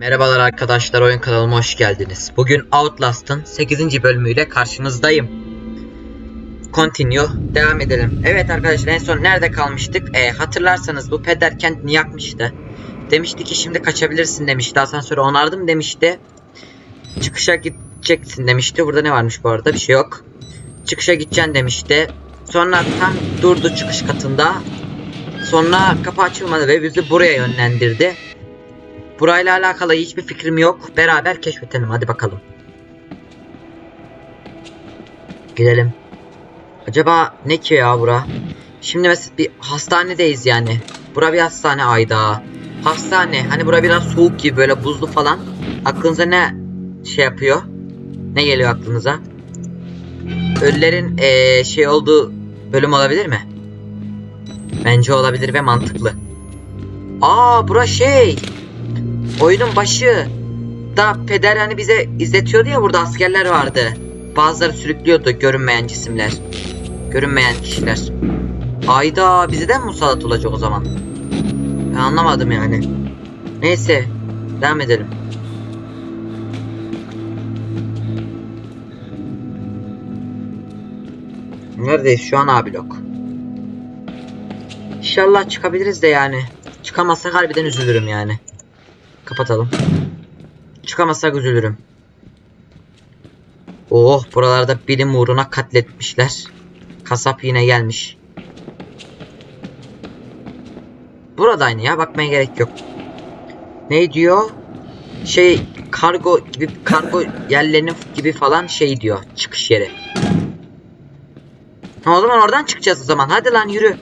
Merhabalar arkadaşlar oyun kanalıma hoş geldiniz. Bugün Outlast'ın 8. bölümüyle karşınızdayım. Continue devam edelim. Evet arkadaşlar en son nerede kalmıştık? Ee, hatırlarsanız bu peder kendini yakmıştı. Demişti ki şimdi kaçabilirsin demişti. Asansörü onardım demişti. Çıkışa gideceksin demişti. Burada ne varmış bu arada? Bir şey yok. Çıkışa gideceksin demişti. Sonra tam durdu çıkış katında. Sonra kapı açılmadı ve bizi buraya yönlendirdi. Burayla alakalı hiçbir fikrim yok. Beraber keşfedelim hadi bakalım. Gidelim. Acaba ne ki ya bura? Şimdi mesela bir hastanedeyiz yani. Bura bir hastane ayda. Hastane. Hani bura biraz soğuk gibi böyle buzlu falan. Aklınıza ne şey yapıyor? Ne geliyor aklınıza? Ölülerin eee, şey olduğu bölüm olabilir mi? Bence olabilir ve mantıklı. Aa bura şey. Oyunun başı da peder hani bize izletiyordu ya burada askerler vardı. Bazıları sürüklüyordu görünmeyen cisimler. Görünmeyen kişiler. Ayda bize de mi musallat olacak o zaman? Ben anlamadım yani. Neyse devam edelim. Neredeyiz şu an abi blok. İnşallah çıkabiliriz de yani. Çıkamazsak harbiden üzülürüm yani. Kapatalım. Çıkamazsak üzülürüm. Oh buralarda bilim uğruna katletmişler. Kasap yine gelmiş. Burada aynı ya bakmaya gerek yok. Ne diyor? Şey kargo gibi kargo yerlerinin gibi falan şey diyor çıkış yeri. Ha, o zaman oradan çıkacağız o zaman. Hadi lan yürü.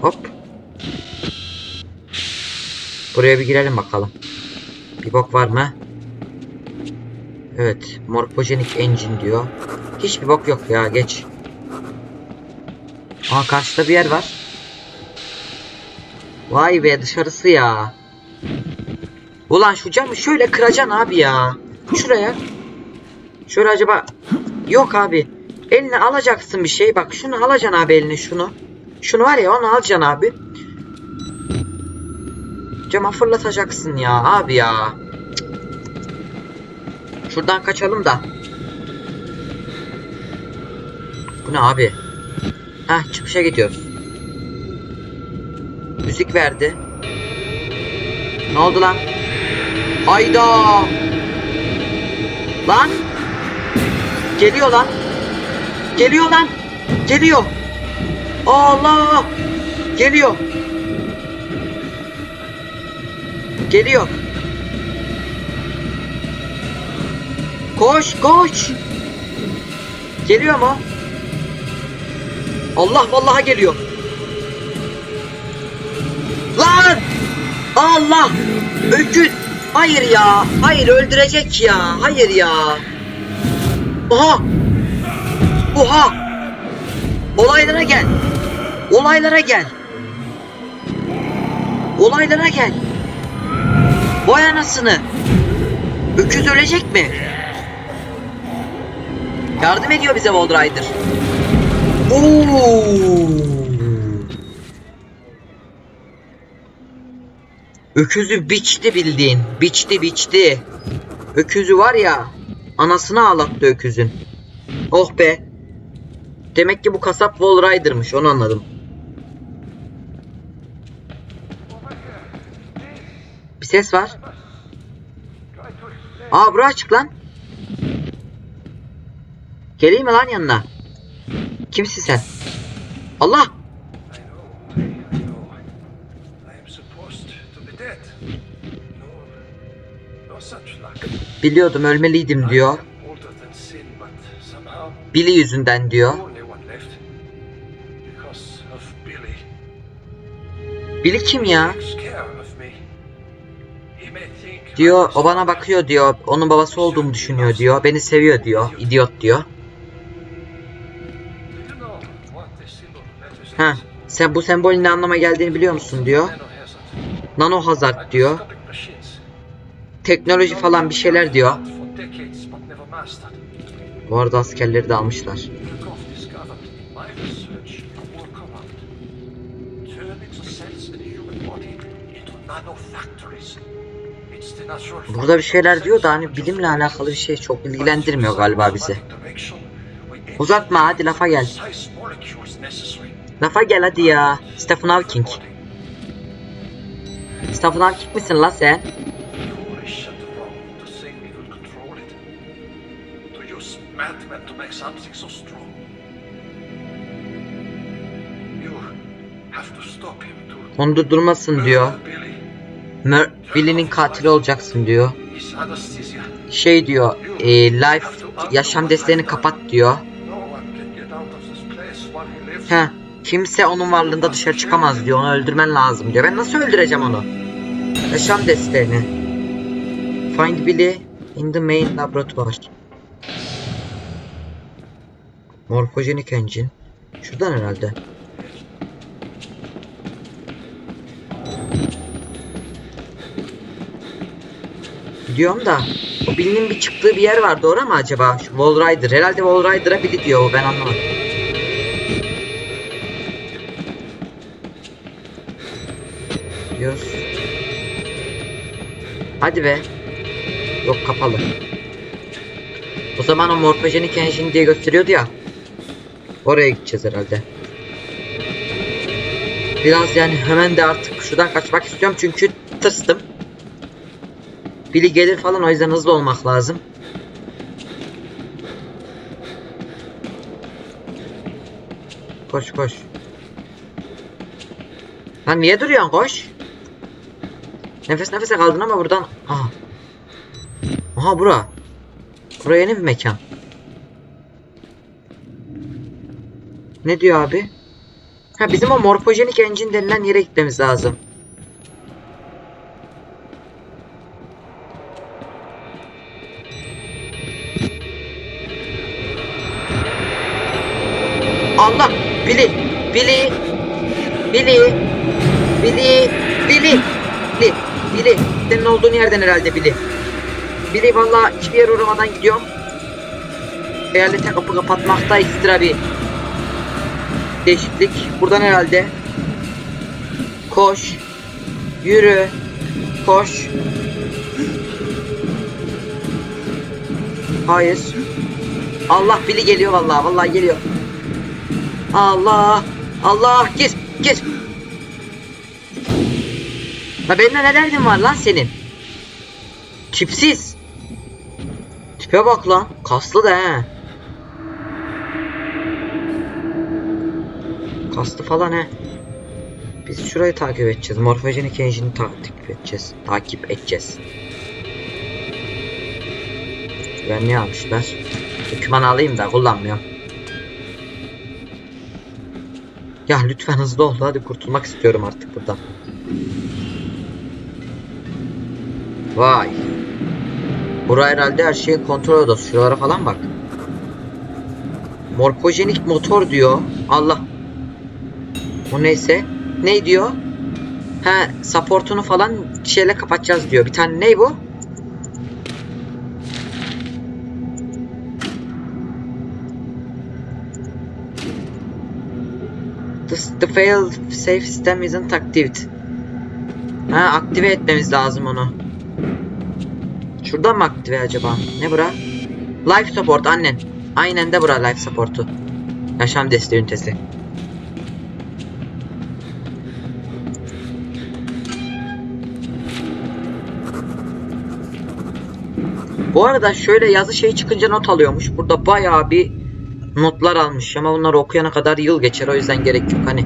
Hop. Buraya bir girelim bakalım. Bir bok var mı? Evet. Morphogenik Engine diyor. Hiçbir bok yok ya geç. Aa karşıda bir yer var. Vay be dışarısı ya. Ulan şu camı şöyle kıracaksın abi ya. Şuraya. Şöyle acaba. Yok abi. Eline alacaksın bir şey. Bak şunu alacaksın abi eline şunu. Şunu var ya onu alacaksın abi. Cama fırlatacaksın ya abi ya. Şuradan kaçalım da. Bu ne abi? Heh çıkışa gidiyoruz. Müzik verdi. Ne oldu lan? Hayda! Lan! Geliyor lan! Geliyor lan! Geliyor! Allah! Geliyor. Geliyor. Koş koş. Geliyor mu? Allah vallahi geliyor. Lan! Allah! Öküz! Hayır ya! Hayır öldürecek ya! Hayır ya! Oha! Oha! Olaylara gel. Olaylara gel. Olaylara gel. Vay anasını. Öküz ölecek mi? Yardım ediyor bize Wall Rider. Oo. Öküzü biçti bildiğin. Biçti biçti. Öküzü var ya. Anasını ağlattı öküzün. Oh be. Demek ki bu kasap Wall Rider'mış onu anladım. Bir ses var. Aa bura açık lan. Geleyim mi lan yanına? Kimsin sen? Allah! Biliyordum ölmeliydim diyor. Billy yüzünden diyor. Billy kim ya? Diyor o bana bakıyor diyor. Onun babası olduğumu düşünüyor diyor. Beni seviyor diyor. İdiot diyor. Ha, sen bu sembolün ne anlama geldiğini biliyor musun diyor. Nano hazard diyor. Teknoloji falan bir şeyler diyor. Bu arada askerleri de almışlar. Burada bir şeyler diyor da hani bilimle alakalı bir şey çok ilgilendirmiyor galiba bizi. Uzatma, hadi lafa gel. Lafa gel hadi ya. Stephen Hawking. Stephen Hawking misin la sen? Onu durdurmasın diyor. Mer Billy'nin katili olacaksın diyor. Şey diyor. E, life yaşam desteğini kapat diyor. He. Kimse onun varlığında dışarı çıkamaz diyor. Onu öldürmen lazım diyor. Ben nasıl öldüreceğim onu? Yaşam desteğini. Find Billy in the main laboratory. Morphogenik engine. Şuradan herhalde. Diyorum da o Billy'nin bir çıktığı bir yer var doğru mu acaba? Şu Wall Rider. Herhalde Wall Rider'a Billy diyor o ben anlamadım. Diyoruz. Hadi be. Yok kapalı. O zaman o morfojenik engine diye gösteriyordu ya. Oraya gideceğiz herhalde. Biraz yani hemen de artık şuradan kaçmak istiyorum çünkü tırstım. Biri gelir falan o yüzden hızlı olmak lazım. Koş koş. Lan niye duruyorsun koş? Nefes nefese kaldın ama buradan... Aha. Aha bura. Bura yeni bir mekan. Ne diyor abi? Ha bizim o morfojenik engine denilen yere gitmemiz lazım. Allah! Billy! Billy! Billy! Billy! Billy! Billy! Billy! Senin olduğun yerden herhalde Billy. Billy valla hiçbir yere uğramadan gidiyorum. Eyalete kapı kapatmakta ekstra bir değişiklik. Buradan herhalde. Koş. Yürü. Koş. Hayır. Allah Billy geliyor vallahi vallahi geliyor. Allah! Allah! Gir! Gir! La benimle ne derdin var lan senin? Tipsiz! Tipe bak lan. Kaslı da he. Kaslı falan he. Biz şurayı takip edeceğiz. Morfojenik engine'i takip edeceğiz. Takip edeceğiz. Güvenliği almışlar. Doküman alayım da kullanmıyorum. Ya lütfen hızlı ol hadi kurtulmak istiyorum artık buradan. Vay. Bura herhalde her şeyin kontrol odası. Şuralara falan bak. Morfojenik motor diyor. Allah. O neyse. Ne diyor? Ha supportunu falan şeyle kapatacağız diyor. Bir tane ne bu? The, failed safe system isn't active. Ha aktive etmemiz lazım onu. Şuradan mı aktive acaba? Ne bura? Life support annen. Aynen de bura life support'u. Yaşam desteği ünitesi. Bu arada şöyle yazı şey çıkınca not alıyormuş. Burada bayağı bir notlar almış ama bunları okuyana kadar yıl geçer o yüzden gerek yok hani.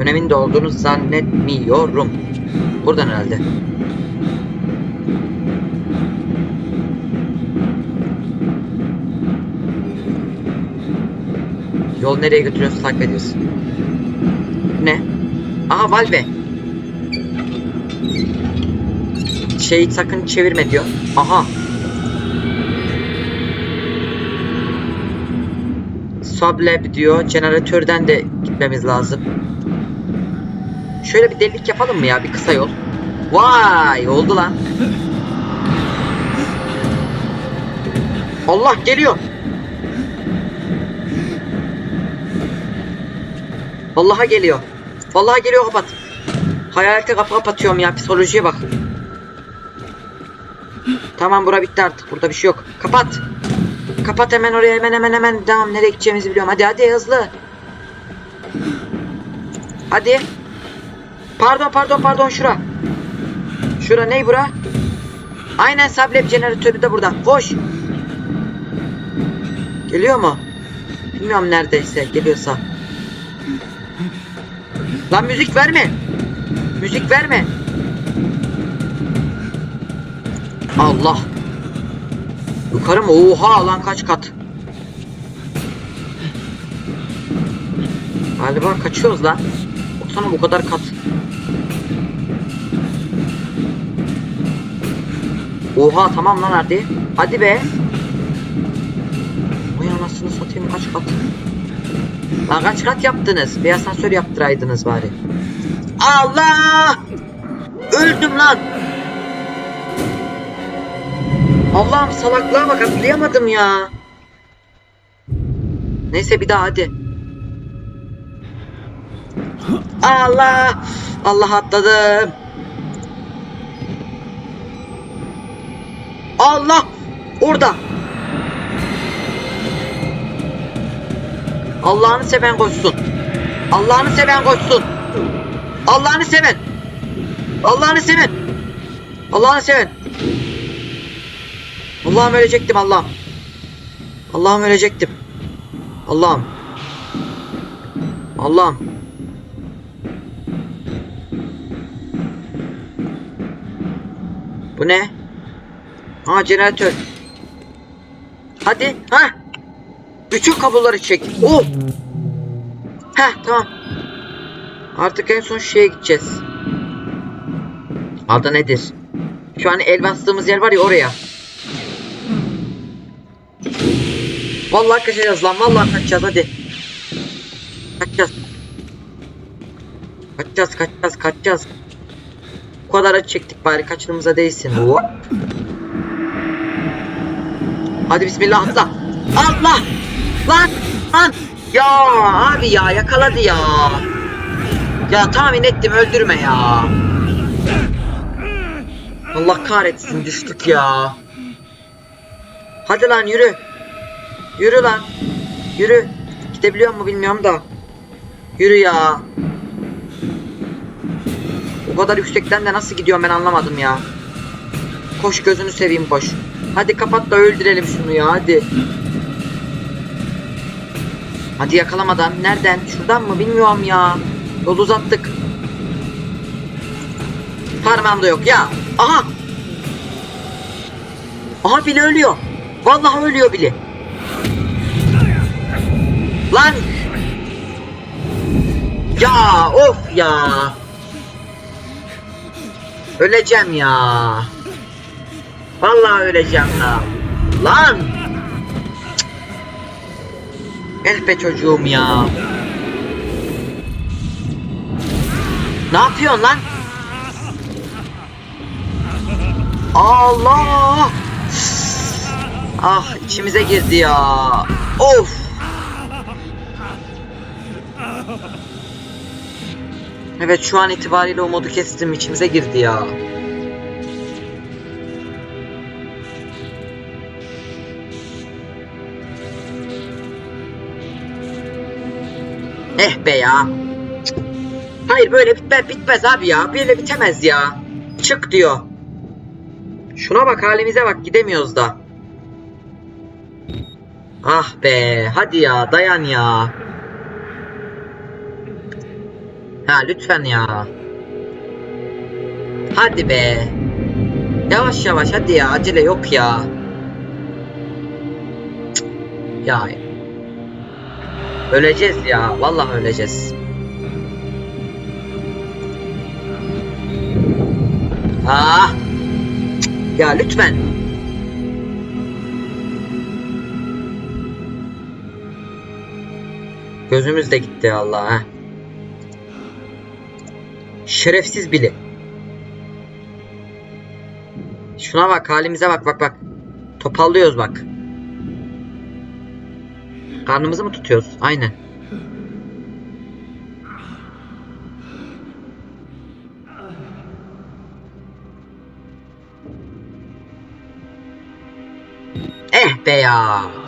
Öneminde olduğunu zannetmiyorum. Buradan herhalde. Yol nereye götürüyorsa takip ediyorsun. Ne? Aha Valve. Şey sakın çevirme diyor. Aha. Sublab diyor. Jeneratörden de gitmemiz lazım. Şöyle bir delilik yapalım mı ya? Bir kısa yol. Vay oldu lan. Allah geliyor. Vallahi geliyor. Vallahi geliyor kapat. Hayalete kapı kapatıyorum ya psikolojiye bak. Tamam bura bitti artık burada bir şey yok. Kapat. Kapat hemen oraya hemen hemen hemen. Tamam nereye gideceğimizi biliyorum. Hadi hadi hızlı. Hadi. Pardon pardon pardon şura. Şura ney bura? Aynen sablep jeneratörü de burada. Koş. Geliyor mu? Bilmiyorum neredeyse geliyorsa. Lan müzik verme. Müzik verme. Allah. Yukarı mı? Oha lan kaç kat. Galiba kaçıyoruz lan. Baksana bu kadar kat. Oha tamam lan hadi. Hadi be. Vay anasını satayım kaç kat. Lan kaç kat yaptınız? Bir asansör yaptıraydınız bari. Allah! Öldüm lan. Allah'ım salaklığa bak atlayamadım ya. Neyse bir daha hadi. Allah! Allah atladım. Allah! Orada. Allah'ını seven koşsun. Allah'ını seven koşsun. Allah'ını seven. Allah'ını seven. Allah'ını seven. Allah'ım ölecektim Allah'ım. Allah'ım ölecektim. Allah'ım. Allah'ım. Bu ne? Ha jeneratör. Hadi ha. Bütün kabloları çek. Oh. Heh tamam. Artık en son şeye gideceğiz. Adı nedir? Şu an el bastığımız yer var ya oraya. Vallahi kaçacağız lan. Vallahi kaçacağız hadi. Kaçacağız. Kaçacağız kaçacağız kaçacağız. Bu kadar acı çektik bari kaçırımıza değilsin. Hop. Hadi bismillah atla. Atla. Lan lan. Ya abi ya yakaladı ya. Ya tahmin ettim öldürme ya. Allah kahretsin düştük ya. Hadi lan yürü. Yürü lan. Yürü. Gidebiliyor mu bilmiyorum da. Yürü ya. O kadar yüksekten de nasıl gidiyorum ben anlamadım ya. Koş gözünü seveyim koş. Hadi kapat da öldürelim şunu ya hadi. Hadi yakalamadan. Nereden? Şuradan mı? Bilmiyorum ya. Yol uzattık. Parmağımda yok ya. Aha. Aha bile ölüyor. Vallahi ölüyor bile. Lan. Ya of ya. Öleceğim ya. Vallahi öleceğim ya. Lan. Be çocuğum ya. Ne yapıyorsun lan? Allah! Ah içimize girdi ya. Of! Evet şu an itibariyle o modu kestim içimize girdi ya. Eh be ya. Hayır böyle bitmez, bitmez abi ya. Böyle bitemez ya. Çık diyor. Şuna bak halimize bak gidemiyoruz da. Ah be hadi ya dayan ya. Ha lütfen ya. Hadi be. Yavaş yavaş hadi ya acele yok ya. Cık. Ya. Öleceğiz ya vallahi öleceğiz. Ah. Ya lütfen. Gözümüz de gitti Allah ha. Şerefsiz biri. Şuna bak halimize bak bak bak. Topallıyoruz bak. Karnımızı mı tutuyoruz? Aynen. Eh be ya.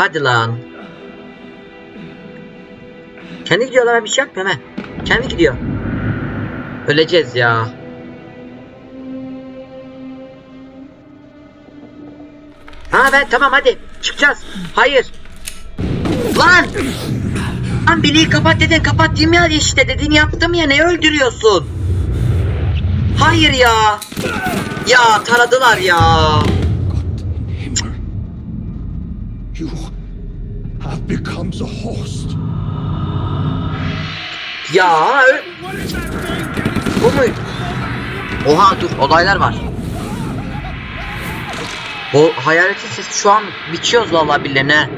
Hadi lan. Kendi gidiyor lan bir şey yapmıyorum he. Kendi gidiyor. Öleceğiz ya. Ha ben tamam hadi çıkacağız. Hayır. Lan! Lan Billy'yi kapat dedin kapattım ya işte dediğini yaptım ya ne öldürüyorsun? Hayır ya. Ya taradılar ya. Have become the host. Ya Bu mu? Oha dur olaylar var. O hayaletin sesi şu an biçiyoruz vallahi birilerine.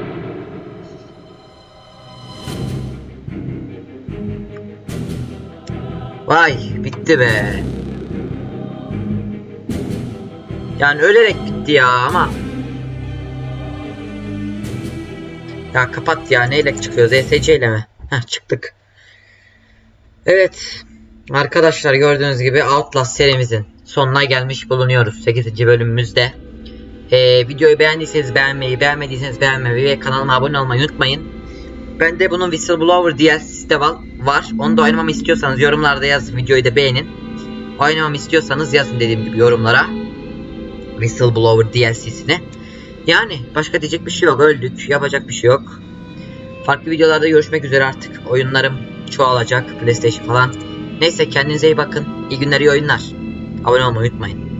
Vay bitti be. Yani ölerek bitti ya ama. Ya kapat ya neyle çıkıyoruz? ESC ile mi? Heh çıktık. Evet. Arkadaşlar gördüğünüz gibi Outlast serimizin sonuna gelmiş bulunuyoruz. 8. bölümümüzde. Ee, videoyu beğendiyseniz beğenmeyi, beğenmediyseniz beğenmeyi ve kanalıma abone olmayı unutmayın. Ben de bunun Whistleblower DLC'si de var. Onu da oynamamı istiyorsanız yorumlarda yazın. Videoyu da beğenin. Oynamamı istiyorsanız yazın dediğim gibi yorumlara. Whistleblower DLC'sini. Yani başka diyecek bir şey yok. Öldük. Yapacak bir şey yok. Farklı videolarda görüşmek üzere artık. Oyunlarım çoğalacak. PlayStation falan. Neyse kendinize iyi bakın. İyi günler iyi oyunlar. Abone olmayı unutmayın.